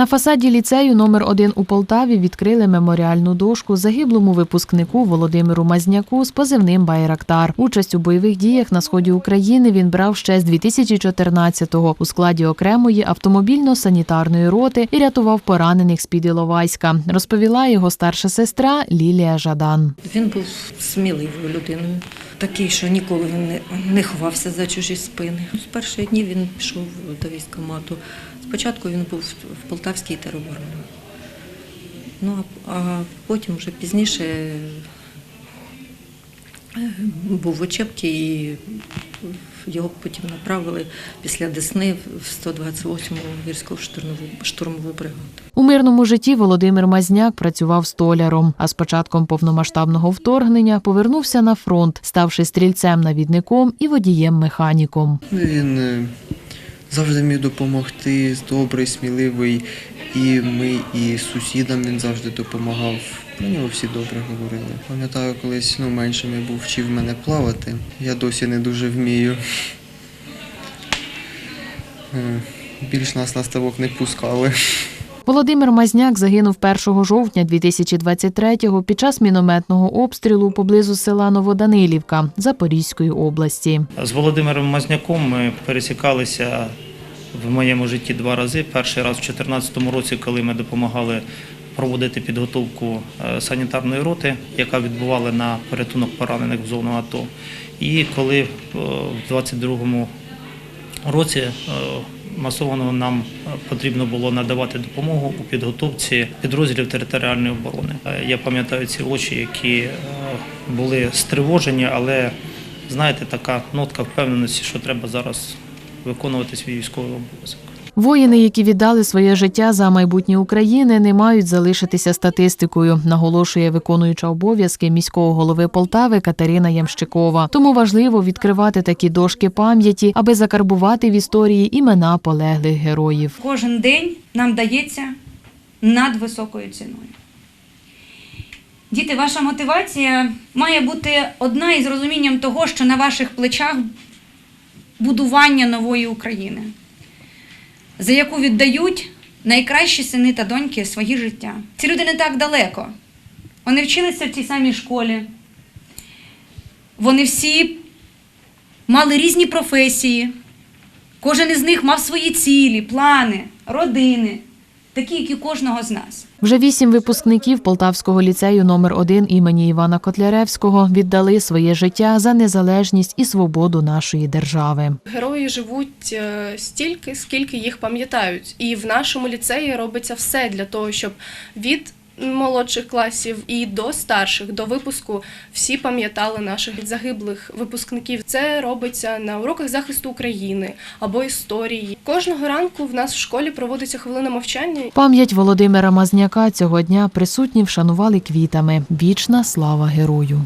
На фасаді ліцею номер 1 у Полтаві відкрили меморіальну дошку загиблому випускнику Володимиру Мазняку з позивним Байрактар. Участь у бойових діях на сході України він брав ще з 2014-го у складі окремої автомобільно-санітарної роти і рятував поранених з під Іловайська. Розповіла його старша сестра Лілія Жадан. Він був сміливою людиною, такий, що ніколи не, не ховався за чужі спини. З перших днів він пішов до військкомату. Спочатку він був в Полтавській теробороні. Ну, а, а потім вже пізніше е, був в Очепці і його потім направили після Десни в 128-му гірську штурмову, штурмову бригаду. У мирному житті Володимир Мазняк працював столяром, а з початком повномасштабного вторгнення повернувся на фронт, ставши стрільцем-навідником і водієм-механіком. Він е, завжди міг допомогти, добрий, сміливий. І ми, і сусідам він завжди допомагав. Про нього всі добре говорили. Пам'ятаю, колись ну, меншим був вчив мене плавати. Я досі не дуже вмію. Е, Більш нас на ставок не пускали. Володимир Мазняк загинув 1 жовтня 2023-го під час мінометного обстрілу поблизу села Новоданилівка Запорізької області. З Володимиром Мазняком ми пересікалися в моєму житті два рази. Перший раз у 2014 році, коли ми допомагали проводити підготовку е, санітарної роти, яка відбувала на порятунок поранених в зону АТО. І коли е, в 2022 році е, масово нам е, потрібно було надавати допомогу у підготовці підрозділів територіальної оборони. Е, Я пам'ятаю ці очі, які е, були стривожені, але знаєте, така нотка впевненості, що треба зараз виконувати свій військовий обов'язок. Воїни, які віддали своє життя за майбутнє України, не мають залишитися статистикою, наголошує виконуюча обов'язки міського голови Полтави Катерина Ямщикова. Тому важливо відкривати такі дошки пам'яті, аби закарбувати в історії імена полеглих героїв. Кожен день нам дається надвисокою ціною. Діти, ваша мотивація має бути одна із розумінням того, що на ваших плечах будування нової України, за яку віддають найкращі сини та доньки свої життя. Ці люди не так далеко. Вони вчилися в цій самій школі. Вони всі мали різні професії. Кожен із них мав свої цілі, плани, родини, такі, як і кожного з нас. Вже вісім випускників Полтавського ліцею номер 1 імені Івана Котляревського віддали своє життя за незалежність і свободу нашої держави. Герої живуть е, стільки, скільки їх пам'ятають. І в нашому ліцеї робиться все для того, щоб від молодших класів і до старших, до випуску, всі пам'ятали наших загиблих випускників. Це робиться на уроках захисту України або історії. Кожного ранку в нас в школі проводиться хвилина мовчання. Пам'ять Володимира Мазняка цього дня присутні вшанували квітами. Вічна слава герою.